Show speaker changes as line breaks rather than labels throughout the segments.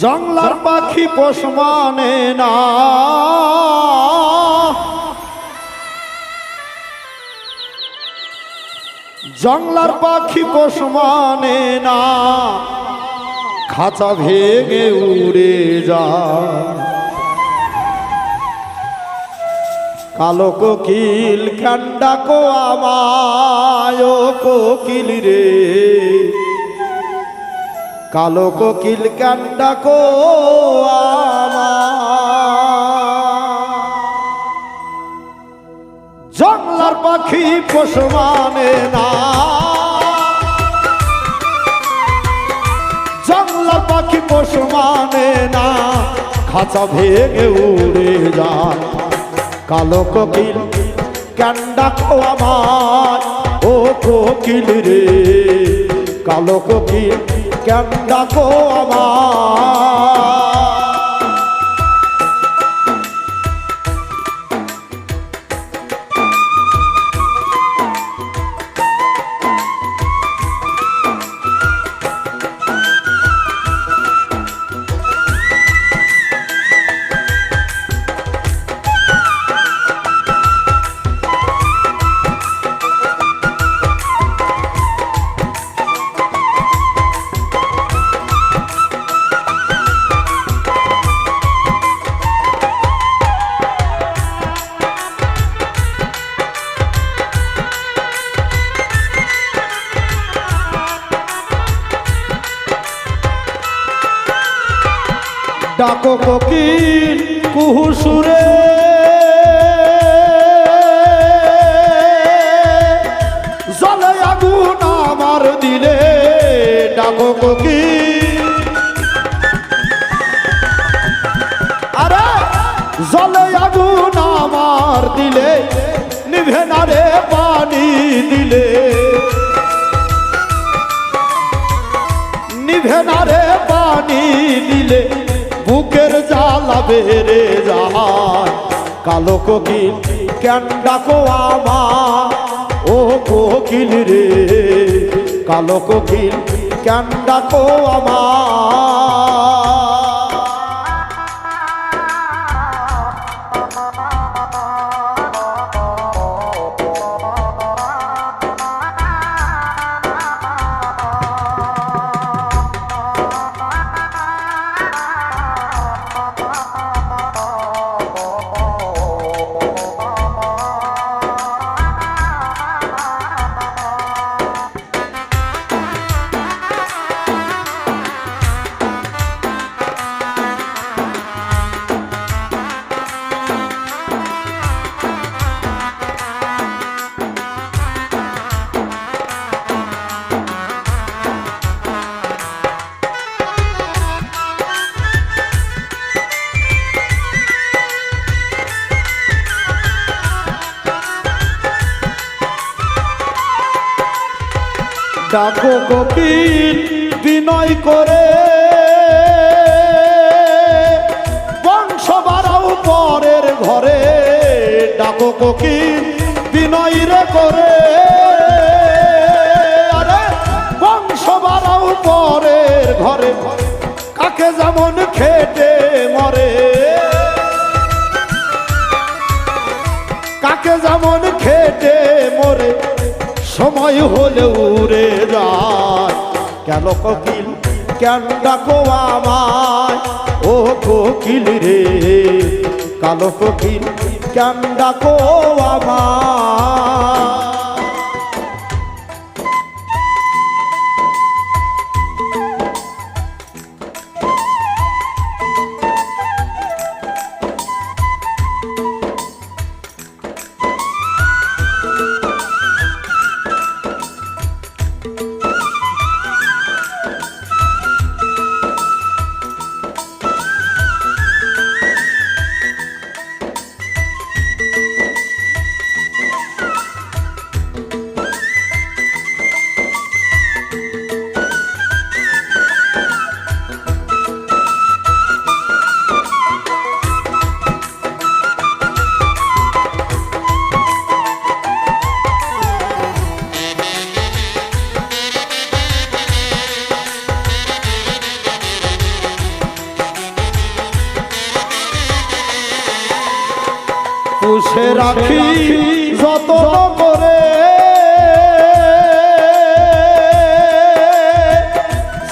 জংলার পাখি পোষ মানে না। জংলার পাখি পোষ মানে না। খাঁচা ভেঙে উড়ে যায়। কালো কোকিল কান্ডা কো আমায় কোকিল রে। কালো কোকিল কান্ডা কো জংলার পাখি পোষ মানে না। জংলার পাখি পোষ মানে না। খাঁচা ভেঙে উড়ে যায়। কালো কোকিল কান্ডা কো আমার ও কোকিল রে। কালো কোকিল কেন ডাকো আমার? ডাকো কোকিল কুহু সুরে। জলে আগুন আমার দিলে, ডাকো কোকিল আরে, জলে আগুন আমার দিলে, নিভে না রে পানি দিলে। বেড়ে যায় কালো কোকিল, কেন ডাকো আমার ও কোকিল রে, কালো কোকিল, কেন ডাকো আমার ডাকো কপিল বিনয় করে। বংশ বাড়াও পরের ঘরে, ডাকো কোকিল বিনয় রে করে। আরে, বংশ পরের ঘরে সময় হলে উড়ে যায়। কেন কোকিল, কেন ডাকো আমায়? ও কোকিল রে, কালো কোকিল, কেন ডাকো আমায়? পুষে রাখি যতন করে।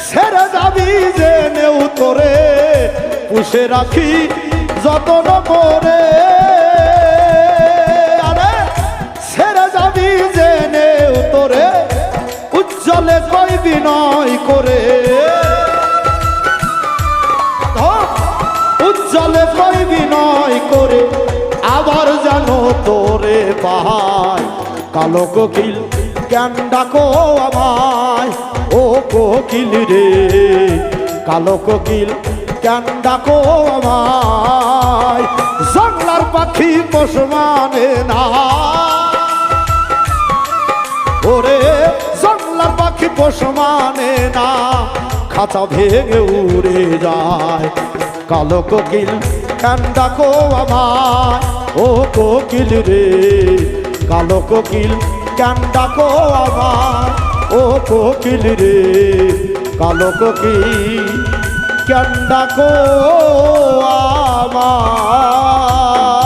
ছেড়ে যাবি নেউ তোরে, পুষে রাখি যতন করে। ছেড়ে যাবি যে নেউ তোরে, উজ্জ্বলে কই বিনয় করে। উজ্জ্বলে কই বিনয় করে। আবার তোরে পাহায়। কালো কোকিল, কেন ডাকো আমায়? ও কোকিল রে, কালো কোকিল, কেন ডাকো আমায়? জংলার পাখি পোষ মানে না। ওরে জংলার পাখি পোষ মানে না। খাঁচা ভেঙে উড়ে যায়। কালো কোকিল, কেন ডাকো আমায়? ও কোকিল রে, কালো কোকিল, কেন ডাকো আবার? ও কোকিল রে, কালো কোকিল, কেন ডাকো আবার?